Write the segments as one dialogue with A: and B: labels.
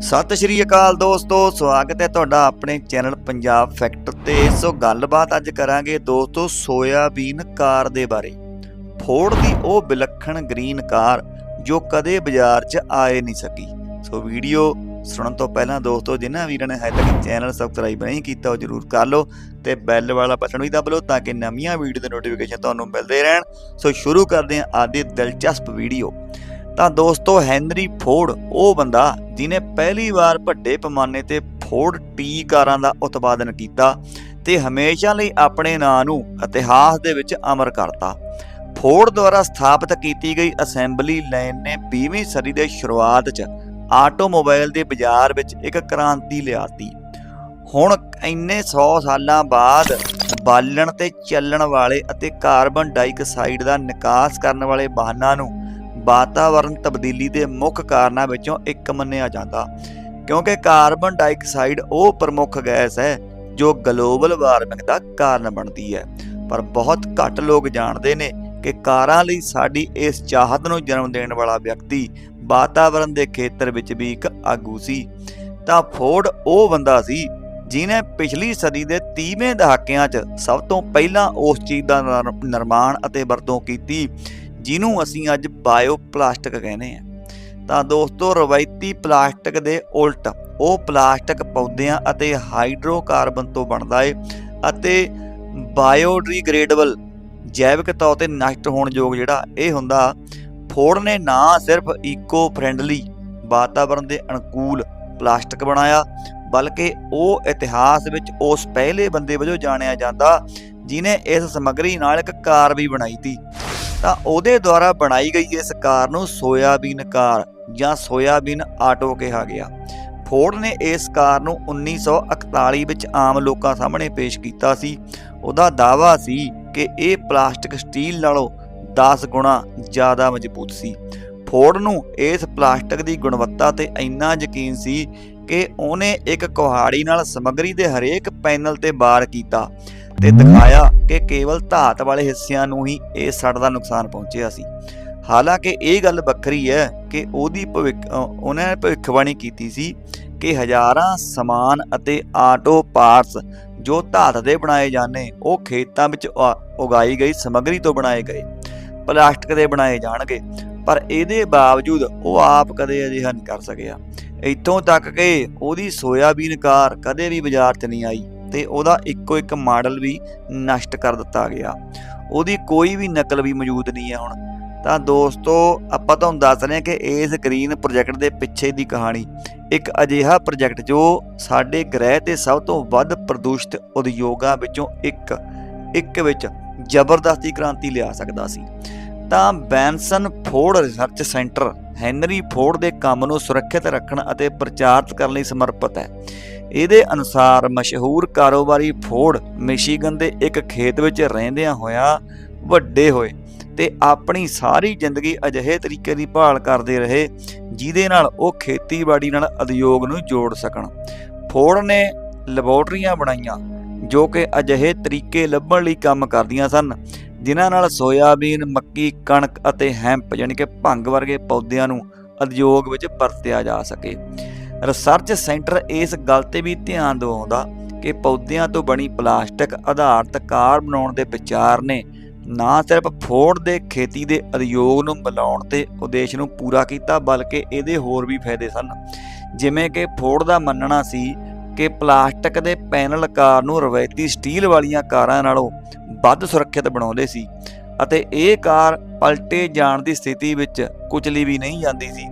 A: ਸਤਿ ਸ਼੍ਰੀ ਅਕਾਲ ਦੋਸਤੋ, ਸਵਾਗਤ ਹੈ ਤੁਹਾਡਾ ਆਪਣੇ ਚੈਨਲ ਪੰਜਾਬ ਫੈਕਟ ਤੇ। ਸੋ ਗੱਲਬਾਤ ਅੱਜ ਕਰਾਂਗੇ ਦੋਸਤੋ ਸੋਇਆਬੀਨ ਕਾਰ ਦੇ ਬਾਰੇ। ਫੋਰਡ ਦੀ ਉਹ ਵਿਲੱਖਣ ਗ੍ਰੀਨ ਕਾਰ ਜੋ ਕਦੇ ਬਾਜ਼ਾਰ 'ਚ ਆਏ ਨਹੀਂ ਸਕੀ। ਸੋ ਵੀਡੀਓ ਸੁਣਨ ਤੋਂ ਪਹਿਲਾਂ ਦੋਸਤੋ, ਜਿਨ੍ਹਾਂ ਵੀਰਾਂ ਨੇ ਹਜੇ ਤੱਕ ਚੈਨਲ ਸਬਸਕ੍ਰਾਈਬ ਨਹੀਂ ਕੀਤਾ, ਉਹ ਜਰੂਰ ਕਰ ਲਓ ਤੇ ਬੈਲ ਵਾਲਾ ਬਟਨ ਵੀ ਦਬ ਲਓ ਤਾਂ ਕਿ ਨਵੀਆਂ ਵੀਡੀਓ ਦੇ ਨੋਟੀਫਿਕੇਸ਼ਨ ਤੁਹਾਨੂੰ ਮਿਲਦੇ ਰਹਿਣ। ਸੋ ਸ਼ੁਰੂ ਕਰਦੇ ਹਾਂ ਅੱਜ ਦਿਲਚਸਪ ਵੀਡੀਓ। ਤਾਂ ਦੋਸਤੋ, ਹੈਨਰੀ ਫੋਰਡ, ਉਹ ਬੰਦਾ ਜਿਨੇ ਪਹਿਲੀ ਵਾਰ ਵੱਡੇ ਪੈਮਾਨੇ ਤੇ ਫੋਰਡ ਟੀ ਕਾਰਾਂ ਦਾ ਉਤਪਾਦਨ ਕੀਤਾ ਤੇ ਹਮੇਸ਼ਾ ਲਈ ਆਪਣੇ ਨਾਂ ਨੂੰ ਇਤਿਹਾਸ ਦੇ ਵਿੱਚ ਅਮਰ ਕਰਤਾ। ਫੋਰਡ ਦੁਆਰਾ ਸਥਾਪਿਤ ਕੀਤੀ ਗਈ ਅਸੈਂਬਲੀ ਲਾਈਨ ਨੇ 20ਵੀਂ ਸਦੀ ਦੇ ਸ਼ੁਰੂਆਤ 'ਚ ਆਟੋਮੋਬਾਈਲ ਦੇ ਬਾਜ਼ਾਰ ਵਿੱਚ ਇੱਕ ਕ੍ਰਾਂਤੀ ਲਿਆਤੀ ਹੁਣ ਇੰਨੇ 100 ਸਾਲਾਂ ਬਾਅਦ ਬਾਲਣ ਤੇ ਚੱਲਣ ਵਾਲੇ ਅਤੇ ਕਾਰਬਨ ਡਾਈਆਕਸਾਈਡ ਦਾ ਨਿਕਾਸ ਕਰਨ ਵਾਲੇ ਵਾਹਨਾਂ ਨੂੰ ਵਾਤਾਵਰਣ ਤਬਦੀਲੀ ਦੇ ਮੁੱਖ ਕਾਰਨਾਂ ਵਿੱਚੋਂ ਇੱਕ ਮੰਨਿਆ ਜਾਂਦਾ। ਕਿਉਂਕਿ ਕਾਰਬਨ ਡਾਈਆਕਸਾਈਡ ਉਹ ਪ੍ਰਮੁੱਖ ਗੈਸ ਹੈ, ਜੋ ਗਲੋਬਲ ਵਾਰਮਿੰਗ ਦਾ ਕਾਰਨ ਬਣਦੀ ਹੈ। ਪਰ ਬਹੁਤ ਘੱਟ ਲੋਕ ਜਾਣਦੇ ਨੇ ਕਿ ਕਾਰਾਂ ਲਈ ਸਾਡੀ ਇਸ ਚਾਹਤ ਨੂੰ ਜਨਮ ਦੇਣ ਵਾਲਾ ਵਿਅਕਤੀ ਵਾਤਾਵਰਣ ਦੇ ਖੇਤਰ ਵਿੱਚ ਵੀ ਇੱਕ ਆਗੂ ਸੀ। ਤਾਂ ਫੋਰਡ ਉਹ ਬੰਦਾ ਸੀ ਜਿਨੇ ਪਿਛਲੀ ਸਦੀ ਦੇ 30ਵੇਂ ਦਹਾਕਿਆਂ 'ਚ ਸਭ ਤੋਂ ਪਹਿਲਾਂ ਉਸ ਚੀਜ਼ ਦਾ ਨਿਰ- ਨਿਰਮਾਣ ਅਤੇ ਵਰਤੋਂ ਕੀਤੀ ਜਿਹਨੂੰ ਅਸੀਂ ਅੱਜ ਬਾਇਓ ਪਲਾਸਟਿਕ ਕਹਿੰਦੇ ਆ ਤਾਂ ਦੋਸਤੋ, ਰਵਾਇਤੀ ਪਲਾਸਟਿਕ ਦੇ ਉਲਟ ਉਹ ਪਲਾਸਟਿਕ ਪੌਦਿਆਂ ਅਤੇ ਹਾਈਡਰੋਕਾਰਬਨ ਤੋਂ ਬਣਦਾ ਏ ਅਤੇ ਬਾਇਓਡੀਗ੍ਰੇਡੇਬਲ ਜੈਵਿਕ ਤੌਰ ਤੇ ਨਸ਼ਟ ਹੋਣ ਯੋਗ ਜਿਹੜਾ, ਇਹ ਹੁੰਦਾ ਫੋਰਡ ਨੇ ਨਾ ਸਿਰਫ ਈਕੋ ਫ੍ਰੈਂਡਲੀ ਵਾਤਾਵਰਣ ਦੇ ਅਨੁਕੂਲ ਪਲਾਸਟਿਕ ਬਣਾਇਆ, ਬਲਕਿ ਉਹ ਇਤਿਹਾਸ ਵਿੱਚ ਉਸ ਪਹਿਲੇ ਬੰਦੇ ਵਜੋਂ ਜਾਣਿਆ ਜਾਂਦਾ ਜਿਨੇ ਇਸ ਸਮੱਗਰੀ ਨਾਲ ਇੱਕ ਕਾਰ ਵੀ ਬਣਾਈ ਤੀ। ਤਾਂ ਉਹਦੇ ਦੁਆਰਾ ਬਣਾਈ ਗਈ ਇਸ ਕਾਰ ਨੂੰ ਸੋਇਆਬੀਨ ਕਾਰ ਜਾਂ ਸੋਇਆਬੀਨ ਆਟੋ ਕਿਹਾ ਗਿਆ। ਫੋਰਡ ਨੇ ਇਸ ਕਾਰ ਨੂੰ 1941 ਵਿੱਚ ਆਮ ਲੋਕਾਂ ਸਾਹਮਣੇ ਪੇਸ਼ ਕੀਤਾ ਸੀ। ਉਹਦਾ ਦਾਅਵਾ ਸੀ ਕਿ ਇਹ ਪਲਾਸਟਿਕ ਸਟੀਲ ਨਾਲੋਂ 10 ਗੁਣਾ ਜ਼ਿਆਦਾ ਮਜ਼ਬੂਤ ਸੀ। ਫੋਰਡ ਨੂੰ ਇਸ ਪਲਾਸਟਿਕ ਦੀ ਗੁਣਵੱਤਾ ਤੇ ਇੰਨਾ ਯਕੀਨ ਸੀ ਕਿ ਉਹਨੇ ਇੱਕ ਕੁਹਾੜੀ ਨਾਲ ਸਮੱਗਰੀ ਦੇ ਹਰੇਕ ਪੈਨਲ ਤੇ ਵਾਰ ਕੀਤਾ। ਤੇ ਦਿਖਾਇਆ ਕਿ ਕੇਵਲ ਧਾਤ ਵਾਲੇ ਹਿੱਸਿਆਂ ਨੂੰ ਹੀ ਇਹ ਸੜ ਦਾ ਨੁਕਸਾਨ ਪਹੁੰਚਿਆ ਸੀ। ਹਾਲਾਂਕਿ ਇਹ ਗੱਲ ਵੱਖਰੀ ਹੈ ਕਿ ਉਹਦੀ ਭਵਿੱਖ ਉਹਨਾਂ ਨੇ ਭਵਿੱਖਬਾਣੀ ਕੀਤੀ ਸੀ ਕਿ ਹਜ਼ਾਰਾਂ ਸਮਾਨ ਅਤੇ ਆਟੋ ਪਾਰਟਸ ਜੋ ਧਾਤ ਦੇ ਬਣਾਏ ਜਾਂਦੇ ਉਹ ਖੇਤਾਂ ਵਿੱਚ ਉਗਾਈ ਗਈ ਸਮੱਗਰੀ ਤੋਂ ਬਣਾਏ ਗਏ ਪਲਾਸਟਿਕ ਦੇ ਬਣਾਏ ਜਾਣਗੇ। ਪਰ ਇਹਦੇ ਬਾਵਜੂਦ ਉਹ ਆਪ ਕਦੇ ਅਜਿਹਾ ਨਹੀਂ ਕਰ ਸਕਿਆ। ਇੱਥੋਂ ਤੱਕ ਕਿ ਉਹਦੀ ਸੋਇਆਬੀਨ ਕਾਰ ਕਦੇ ਵੀ ਬਾਜ਼ਾਰ 'ਚ ਨਹੀਂ ਆਈ। ਤੇ ਉਹਦਾ ਇੱਕੋ ਇੱਕ ਮਾਡਲ ਵੀ ਨਸ਼ਟ ਕਰ ਦਿੱਤਾ ਗਿਆ। ਉਹਦੀ ਕੋਈ ਵੀ ਨਕਲ ਵੀ ਮੌਜੂਦ ਨਹੀਂ ਹੈ ਹੁਣ। ਤਾਂ ਦੋਸਤੋ, ਆਪਾਂ ਤੁਹਾਨੂੰ ਦੱਸ ਰਹੇ ਹਾਂ ਕਿ ਇਸ ਗ੍ਰੀਨ ਪ੍ਰੋਜੈਕਟ ਦੇ ਪਿੱਛੇ ਦੀ ਕਹਾਣੀ। ਇੱਕ ਅਜਿਹਾ ਪ੍ਰੋਜੈਕਟ ਜੋ ਸਾਡੇ ਗ੍ਰਹਿ ਤੇ ਸਭ ਤੋਂ ਵੱਧ ਪ੍ਰਦੂਸ਼ਿਤ ਉਦਯੋਗਾਂ ਵਿੱਚੋਂ ਇੱਕ ਇੱਕ ਵਿੱਚ ਜ਼ਬਰਦਸਤੀ ਕ੍ਰਾਂਤੀ ਲਿਆ ਸਕਦਾ ਸੀ। ਤਾਂ Benson Ford research centre, Henry Ford ਦੇ ਕੰਮ ਨੂੰ ਸੁਰੱਖਿਅਤ ਰੱਖਣ ਅਤੇ ਪ੍ਰਚਾਰਿਤ ਕਰਨ ਲਈ ਸਮਰਪਿਤ ਹੈ। ਇਹਦੇ ਅਨੁਸਾਰ ਮਸ਼ਹੂਰ ਕਾਰੋਬਾਰੀ ਫੋਰਡ ਮਿਸ਼ੀਗਨ ਦੇ ਇੱਕ ਖੇਤ ਵਿੱਚ ਰਹਿੰਦਿਆਂ ਹੋਇਆਂ ਵੱਡੇ ਹੋਏ ਤੇ ਆਪਣੀ ਸਾਰੀ ਜ਼ਿੰਦਗੀ ਅਜਿਹੇ ਤਰੀਕੇ ਦੀ ਭਾਲ ਕਰਦੇ ਰਹੇ, ਜਿਹਦੇ ਨਾਲ ਉਹ ਖੇਤੀਬਾੜੀ ਨਾਲ ਉਦਯੋਗ ਨੂੰ ਜੋੜ ਸਕਣ। ਫੋਰਡ ਨੇ ਲੈਬੋਰਟਰੀਆਂ ਬਣਾਈਆਂ, ਜੋ ਕਿ ਅਜਿਹੇ ਤਰੀਕੇ ਲੱਭਣ ਲਈ ਕੰਮ ਕਰਦੀਆਂ ਸਨ, ਜਿਨ੍ਹਾਂ ਨਾਲ ਸੋਇਆਬੀਨ, ਮੱਕੀ, ਕਣਕ ਅਤੇ ਹੈਂਪ ਯਾਨੀ ਕਿ ਭੰਗ ਵਰਗੇ ਪੌਦਿਆਂ ਨੂੰ ਉਦਯੋਗ ਵਿੱਚ ਵਰਤਿਆ ਜਾ ਸਕੇ। ਰਿਸਰਚ ਸੈਂਟਰ ਇਸ ਗੱਲ ਤੇ ਵੀ ਧਿਆਨ ਦਿਵਾਉਂਦਾ ਕਿ ਪੌਦਿਆਂ ਤੋਂ ਬਣੀ ਪਲਾਸਟਿਕ ਆਧਾਰਿਤ ਕਾਰ ਬਣਾਉਣ ਦੇ ਵਿਚਾਰ ਨੇ। ਨਾ ਸਿਰਫ ਫੋੜ ਦੇ ਖੇਤੀ ਦੇ ਉਦਯੋਗ ਨੂੰ ਮਿਲਾਉਣ ਤੇ ਉਦੇਸ਼ ਨੂੰ ਪੂਰਾ ਕੀਤਾ, ਬਲਕਿ ਇਹਦੇ ਹੋਰ ਵੀ ਫਾਇਦੇ ਸਨ। ਜਿਵੇਂ ਕਿ ਫੋੜ ਦਾ ਮੰਨਣਾ ਸੀ ਕਿ ਪਲਾਸਟਿਕ ਦੇ ਪੈਨਲ ਕਾਰ ਨੂੰ ਰਵਾਇਤੀ ਸਟੀਲ ਵਾਲੀਆਂ ਕਾਰਾਂ ਨਾਲੋਂ ਵੱਧ ਸੁਰੱਖਿਅਤ ਬਣਾਉਂਦੇ ਸੀ, ਅਤੇ ਇਹ ਕਾਰ ਪਲਟੇ ਜਾਣ ਦੀ ਸਥਿਤੀ ਵਿੱਚ ਕੁਚਲੀ ਵੀ ਨਹੀਂ ਜਾਂਦੀ ਸੀ।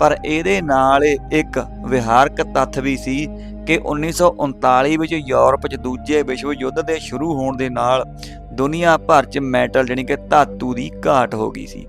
A: ਪਰ ਇਹਦੇ ਨਾਲ ਇੱਕ ਵਿਹਾਰਕ ਤੱਥ ਵੀ ਸੀ ਕਿ 1939 ਵਿੱਚ ਯੂਰਪ 'ਚ ਦੂਜੇ ਵਿਸ਼ਵ ਯੁੱਧ ਦੇ ਸ਼ੁਰੂ ਹੋਣ ਦੇ ਨਾਲ ਦੁਨੀਆ ਭਰ 'ਚ ਮੈਟਲ ਜਾਣੀ ਕਿ ਧਾਤੂ ਦੀ ਘਾਟ ਹੋ ਗਈ ਸੀ।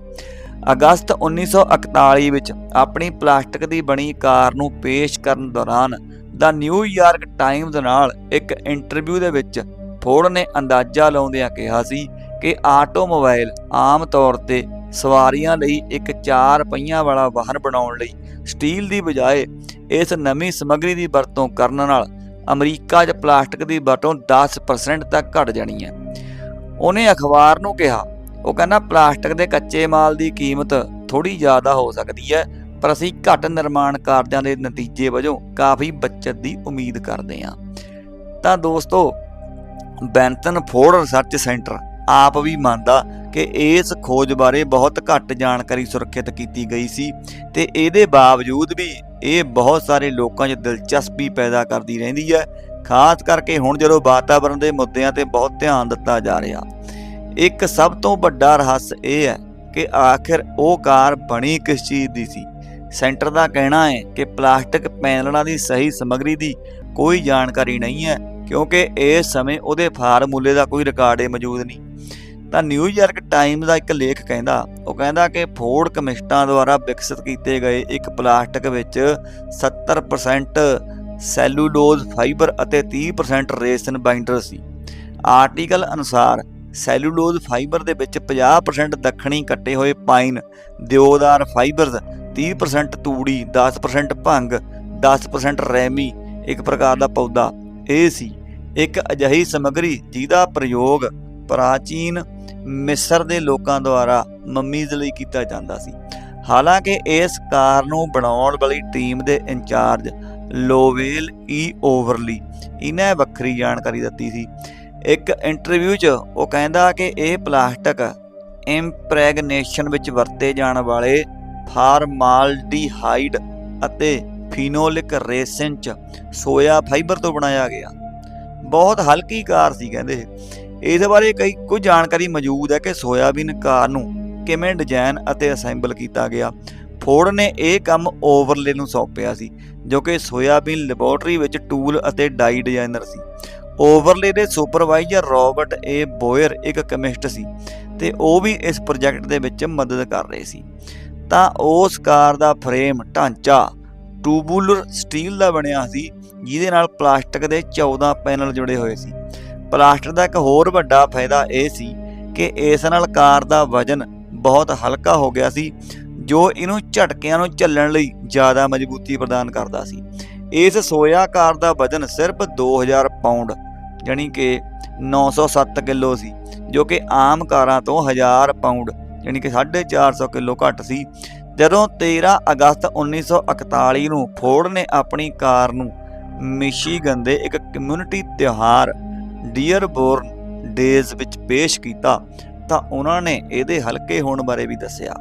A: ਅਗਸਤ 1941 ਵਿੱਚ ਆਪਣੀ ਪਲਾਸਟਿਕ ਦੀ ਬਣੀ ਕਾਰ ਨੂੰ ਪੇਸ਼ ਕਰਨ ਦੌਰਾਨ ਦਾ ਨਿਊਯਾਰਕ ਟਾਈਮਜ਼ ਨਾਲ ਇੱਕ ਇੰਟਰਵਿਊ ਦੇ ਵਿੱਚ ਫੋਰਡ ਨੇ ਅੰਦਾਜ਼ਾ ਲਾਉਂਦਿਆਂ ਕਿਹਾ ਸੀ ਕਿ ਆਟੋਮੋਬਾਈਲ ਆਮ ਤੌਰ ਤੇ ਸਵਾਰੀਆਂ ਲਈ ਇੱਕ ਚਾਰ ਪਹੀਆਂ ਵਾਲਾ ਵਾਹਨ ਬਣਾਉਣ ਲਈ ਸਟੀਲ ਦੀ ਬਜਾਏ ਇਸ ਨਵੀਂ ਸਮੱਗਰੀ ਦੀ ਵਰਤੋਂ ਕਰਨ ਨਾਲ ਅਮਰੀਕਾ 'ਚ ਪਲਾਸਟਿਕ ਦੀ ਵਰਤੋਂ 10% ਤੱਕ ਘਟ ਜਾਣੀ ਹੈ। ਉਹਨੇ ਅਖਬਾਰ ਨੂੰ ਕਿਹਾ, ਉਹ ਕਹਿੰਦਾ, ਪਲਾਸਟਿਕ ਦੇ ਕੱਚੇ ਮਾਲ ਦੀ ਕੀਮਤ ਥੋੜੀ ਜ਼ਿਆਦਾ ਹੋ ਸਕਦੀ ਹੈ, ਪਰ ਅਸੀਂ ਘੱਟ ਨਿਰਮਾਣ ਕਾਰਜਾਂ ਦੇ ਨਤੀਜੇ ਵਜੋਂ ਕਾਫੀ ਬਚਤ ਦੀ ਉਮੀਦ ਕਰਦੇ ਹਾਂ। ਤਾਂ ਦੋਸਤੋ ਬੈਂਟਨ ਫੋਰਡ ਰਿਸਰਚ ਸੈਂਟਰ ਆਪ ਵੀ ਮੰਨਦਾ ਕਿ ਇਸ ਖੋਜ ਬਾਰੇ ਬਹੁਤ ਘੱਟ ਜਾਣਕਾਰੀ ਸੁਰੱਖਿਅਤ ਕੀਤੀ ਗਈ ਸੀ ਤੇ ਇਹਦੇ ਬਾਵਜੂਦ ਵੀ ਇਹ ਬਹੁਤ ਸਾਰੇ ਲੋਕਾਂ 'ਚ ਦਿਲਚਸਪੀ ਪੈਦਾ ਕਰਦੀ ਰਹਿੰਦੀ ਹੈ, ਖਾਸ ਕਰਕੇ ਹੁਣ ਜਦੋਂ ਵਾਤਾਵਰਣ ਦੇ ਮੁੱਦਿਆਂ ਤੇ ਬਹੁਤ ਧਿਆਨ ਦਿੱਤਾ ਜਾ ਰਿਹਾ। ਇੱਕ ਸਭ ਤੋਂ ਵੱਡਾ ਰਹੱਸ ਇਹ ਹੈ ਕਿ ਆਖਿਰ ਉਹ ਕਾਰ ਬਣੀ ਕਿਸ ਚੀਜ਼ ਦੀ ਸੀ? ਸੈਂਟਰ ਦਾ ਕਹਿਣਾ ਹੈ ਕਿ ਪਲਾਸਟਿਕ ਪੈਨਲਾਂ ਦੀ ਸਹੀ ਸਮੱਗਰੀ ਦੀ ਕੋਈ ਜਾਣਕਾਰੀ ਨਹੀਂ ਹੈ, ਕਿਉਂਕਿ ਇਸ ਸਮੇਂ ਉਹਦੇ ਫਾਰਮੂਲੇ ਦਾ ਕੋਈ ਰਿਕਾਰਡ ਹੀ ਮੌਜੂਦ ਨਹੀਂ। ਤਾਂ ਨਿਊਯਾਰਕ ਟਾਈਮਜ਼ ਦਾ ਇੱਕ ਲੇਖ ਕਹਿੰਦਾ, ਉਹ ਕਹਿੰਦਾ ਕਿ ਫੋਰਡ ਕਮਿਸਟਾਂ ਦੁਆਰਾ ਵਿਕਸਿਤ ਕੀਤੇ ਗਏ ਇੱਕ ਪਲਾਸਟਿਕ ਵਿੱਚ 70% ਸੈਲੂਲੋਜ਼ ਫਾਈਬਰ ਅਤੇ 30% ਰੇਸਨ ਬਾਈਂਡਰ ਸੀ। ਆਰਟੀਕਲ ਅਨੁਸਾਰ, ਸੈਲੂਲੋਜ਼ ਫਾਈਬਰ ਦੇ ਵਿੱਚ 50% ਦੱਖਣੀ ਕੱਟੇ ਹੋਏ ਪਾਈਨ, ਦਿਓਦਾਰ ਫਾਈਬਰਸ 30% ਤੂੜੀ 10% ਭੰਗ 10% ਰੈਮੀ, ਇੱਕ ਪ੍ਰਕਾਰ ਦਾ ਪੌਦਾ। ਇਹ ਸੀ ਇੱਕ ਅਜਿਹੀ ਸਮੱਗਰੀ ਜਿਹਦਾ ਪ੍ਰਯੋਗ ਪ੍ਰਾਚੀਨ ਮਿਸਰ ਦੇ ਲੋਕਾਂ ਦੁਆਰਾ ਮੰਮੀਜ਼ ਲਈ ਕੀਤਾ ਜਾਂਦਾ ਸੀ। ਹਾਲਾਂਕਿ ਇਸ ਕਾਰ ਨੂੰ ਬਣਾਉਣ ਵਾਲੀ ਟੀਮ ਦੇ ਇੰਚਾਰਜ ਲੋਵੇਲ ਈ ਓਵਰਲੀ ਇਹਨੇ ਵੱਖਰੀ ਜਾਣਕਾਰੀ ਦਿੱਤੀ ਸੀ। ਇੱਕ ਇੰਟਰਵਿਊ 'ਚ ਉਹ ਕਹਿੰਦਾ ਕਿ ਇਹ ਪਲਾਸਟਿਕ ਇੰਪ੍ਰੈਗਨੇਸ਼ਨ ਵਿੱਚ ਵਰਤੇ ਜਾਣ ਵਾਲੇ ਫਾਰਮਾਲਡੀਹਾਈਡ ਅਤੇ ਫੀਨੋਲਿਕ ਰੇਸਿਨ 'ਚ ਸੋਇਆ ਫਾਈਬਰ ਤੋਂ ਬਣਾਇਆ ਗਿਆ। ਬਹੁਤ ਹਲਕੀ ਕਾਰ ਸੀ, ਕਹਿੰਦੇ। ਇਸ ਬਾਰੇ ਕਈ ਕੁਝ ਜਾਣਕਾਰੀ ਮੌਜੂਦ ਹੈ ਕਿ ਸੋਇਆਬੀਨ ਕਾਰ ਨੂੰ ਕਿਵੇਂ ਡਿਜ਼ਾਈਨ ਅਤੇ ਅਸੈਂਬਲ ਕੀਤਾ ਗਿਆ? ਫੋਰਡ ਨੇ ਇਹ ਕੰਮ ਓਵਰਲੇ ਨੂੰ ਸੌਂਪਿਆ ਸੀ, ਜੋ ਕਿ ਸੋਇਆਬੀਨ ਲੈਬੋਰਟਰੀ ਵਿੱਚ ਟੂਲ ਅਤੇ ਡਾਈ ਡਿਜ਼ਾਈਨਰ ਸੀ। ਓਵਰਲੇ ਦੇ ਸੁਪਰਵਾਈਜ਼ਰ ਰਾਬਰਟ ਏ. ਬੋਇਰ ਇੱਕ ਕੈਮਿਸਟ ਸੀ ਤੇ ਉਹ ਵੀ ਇਸ ਪ੍ਰੋਜੈਕਟ ਦੇ ਵਿੱਚ ਮਦਦ ਕਰ ਰਹੇ ਸੀ। ਤਾਂ ਉਸ ਕਾਰ ਦਾ ਫਰੇਮ ਢਾਂਚਾ ਟੂਬੂਲਰ ਸਟੀਲ ਦਾ ਬਣਿਆ ਸੀ, ਜਿਹਦੇ ਨਾਲ ਪਲਾਸਟਿਕ ਦੇ 14 ਪੈਨਲ ਜੁੜੇ ਹੋਏ ਸੀ। ਪਲਾਸਟਿਕ ਦਾ ਇੱਕ ਹੋਰ ਵੱਡਾ ਫਾਇਦਾ ਇਹ ਸੀ ਕਿ ਇਸ ਨਾਲ ਕਾਰ ਦਾ ਵਜ਼ਨ ਬਹੁਤ ਹਲਕਾ ਹੋ ਗਿਆ ਸੀ, ਜੋ ਇਹਨੂੰ ਝਟਕਿਆਂ ਨੂੰ ਝੱਲਣ ਲਈ ਜ਼ਿਆਦਾ ਮਜ਼ਬੂਤੀ ਪ੍ਰਦਾਨ ਕਰਦਾ ਸੀ। ਇਸ ਸੋਇਆ ਕਾਰ ਦਾ ਵਜ਼ਨ ਸਿਰਫ 2000 ਪਾਉਂਡ ਯਾਨੀ ਕਿ 907 ਕਿਲੋ ਸੀ, ਜੋ ਕਿ ਆਮ ਕਾਰਾਂ ਤੋਂ 1000 ਪਾਉਂਡ ਯਾਨੀ ਕਿ 450 ਕਿਲੋ ਘੱਟ ਸੀ। ਜਦੋਂ 13 ਅਗਸਤ 1941 ਨੂੰ ਫੋਰਡ ਨੇ ਆਪਣੀ ਕਾਰ ਨੂੰ ਮਿਸ਼ੀਗਨ ਦੇ ਇੱਕ ਕਮਿਊਨਿਟੀ ਤਿਉਹਾਰ ਡੀਅਰਬੋਰਨ ਡੇਜ਼ ਵਿੱਚ ਪੇਸ਼ ਕੀਤਾ, ਤਾਂ ਉਹਨਾਂ ਨੇ ਇਹਦੇ ਹਲਕੇ ਹੋਣ ਬਾਰੇ ਵੀ ਦੱਸਿਆ।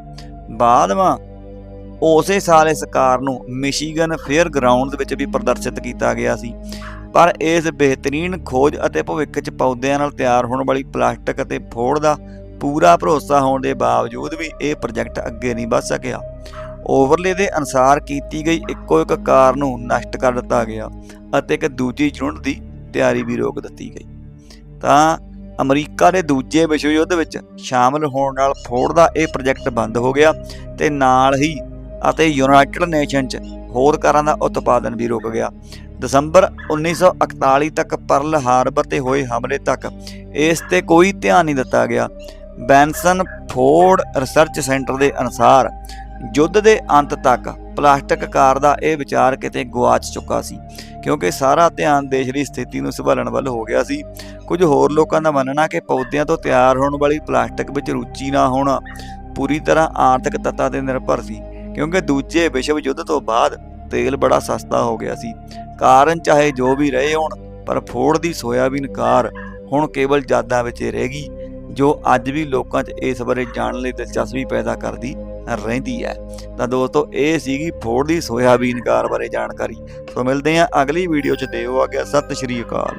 A: ਬਾਅਦਵਾਂ ਉਸੇ ਸਾਲ ਇਸ ਕਾਰ ਨੂੰ ਮਿਸ਼ੀਗਨ ਫੇਅਰ ਗਰਾਊਂਡ ਵਿੱਚ ਵੀ ਪ੍ਰਦਰਸ਼ਿਤ ਕੀਤਾ ਗਿਆ ਸੀ। ਪਰ ਇਸ ਬਿਹਤਰੀਨ ਖੋਜ ਅਤੇ ਭਵਿੱਖ 'ਚ ਪੌਦਿਆਂ ਨਾਲ ਤਿਆਰ ਹੋਣ ਵਾਲੀ ਪਲਾਸਟਿਕ ਅਤੇ ਫੋੜ ਦਾ ਪੂਰਾ ਭਰੋਸਾ ਹੋਣ ਦੇ ਬਾਵਜੂਦ ਵੀ ਇਹ ਪ੍ਰੋਜੈਕਟ ਅੱਗੇ ਨਹੀਂ ਵਧ ਸਕਿਆ। ਓਵਰਲੇ ਦੇ ਅਨੁਸਾਰ ਕੀਤੀ ਗਈ ਇੱਕੋ ਇੱਕ ਕਾਰ ਨੂੰ ਨਸ਼ਟ ਕਰ ਦਿੱਤਾ ਗਿਆ ਅਤੇ ਇੱਕ ਦੂਜੀ ਯੂਨਿਟ ਦੀ ਤਿਆਰੀ ਵੀ ਰੋਕ ਦਿੱਤੀ ਗਈ। ਤਾਂ ਅਮਰੀਕਾ ਦੇ ਦੂਜੇ ਵਿਸ਼ਵ ਯੁੱਧ ਵਿੱਚ ਸ਼ਾਮਲ ਹੋਣ ਨਾਲ ਫੋਰਡ ਦਾ ਇਹ ਪ੍ਰੋਜੈਕਟ ਬੰਦ ਹੋ ਗਿਆ ਤੇ ਨਾਲ ਹੀ ਅਤੇ ਯੂਨਾਈਟਿਡ ਨੇਸ਼ਨ 'ਚ ਹੋਰ ਕਾਰਾਂ ਦਾ ਉਤਪਾਦਨ ਵੀ ਰੁਕ ਗਿਆ। ਦਸੰਬਰ 1941 ਤੱਕ ਪਰਲ ਹਾਰਬਰ ਤੇ ਹੋਏ ਹਮਲੇ ਤੱਕ ਇਸ ਤੇ ਕੋਈ ਧਿਆਨ ਨਹੀਂ ਦਿੱਤਾ ਗਿਆ। ਬੈਂਸਨ ਫੋਰਡ ਰਿਸਰਚ ਸੈਂਟਰ ਦੇ ਅਨੁਸਾਰ ਯੁੱਧ ਦੇ ਅੰਤ ਤੱਕ ਪਲਾਸਟਿਕ ਕਾਰ ਦਾ ਇਹ ਵਿਚਾਰ ਕਿਤੇ ਗੁਆਚ ਚੁੱਕਾ ਸੀ, ਕਿਉਂਕਿ ਸਾਰਾ ਧਿਆਨ ਦੇਸ਼ ਦੀ ਸਥਿਤੀ ਨੂੰ ਸੰਭਾਲਣ ਵੱਲ ਹੋ ਗਿਆ ਸੀ। ਕੁਝ ਹੋਰ ਲੋਕਾਂ ਦਾ ਮੰਨਣਾ ਕਿ ਪੌਦਿਆਂ ਤੋਂ ਤਿਆਰ ਹੋਣ ਵਾਲੀ ਪਲਾਸਟਿਕ ਵਿੱਚ ਰੁਚੀ ਨਾ ਹੋਣਾ ਪੂਰੀ ਤਰ੍ਹਾਂ ਆਰਥਿਕ ਤੱਤਾਂ ਤੇ ਨਿਰਭਰ ਸੀ, ਕਿਉਂਕਿ ਦੂਜੇ ਵਿਸ਼ਵ ਯੁੱਧ ਤੋਂ ਬਾਅਦ ਤੇਲ ਬੜਾ ਸਸਤਾ ਹੋ ਗਿਆ ਸੀ। ਕਾਰਨ ਚਾਹੇ ਜੋ ਵੀ ਰਹੇ ਹੋਣ, ਪਰ ਫੋੜ ਦੀ ਸੋਇਆਬੀਨ ਕਾਰ ਹੁਣ ਕੇਵਲ ਯਾਦਾਂ ਵਿੱਚ ਹੀ ਰਹੇਗੀ ਜੋ ਅੱਜ ਵੀ ਲੋਕਾਂ 'ਚ ਇਸ ਬਾਰੇ ਜਾਣਨ ਲਈ ਦਿਲਚਸਪੀ ਪੈਦਾ ਕਰਦੀ। ਰਹਿੰਦੀ ਹੈ। ਤਾਂ ਦੋਸਤੋ, ਇਹ ਸੀਗੀ ਫੋਰਡ ਦੀ ਸੋਇਆਬੀਨ ਕਾਰ ਬਾਰੇ ਜਾਣਕਾਰੀ। ਸੋ ਮਿਲਦੇ ਹਾਂ ਅਗਲੀ ਵੀਡੀਓ 'ਚ। ਦਿਓ ਆ ਗਿਆ ਸਤਿ ਸ਼੍ਰੀ ਅਕਾਲ।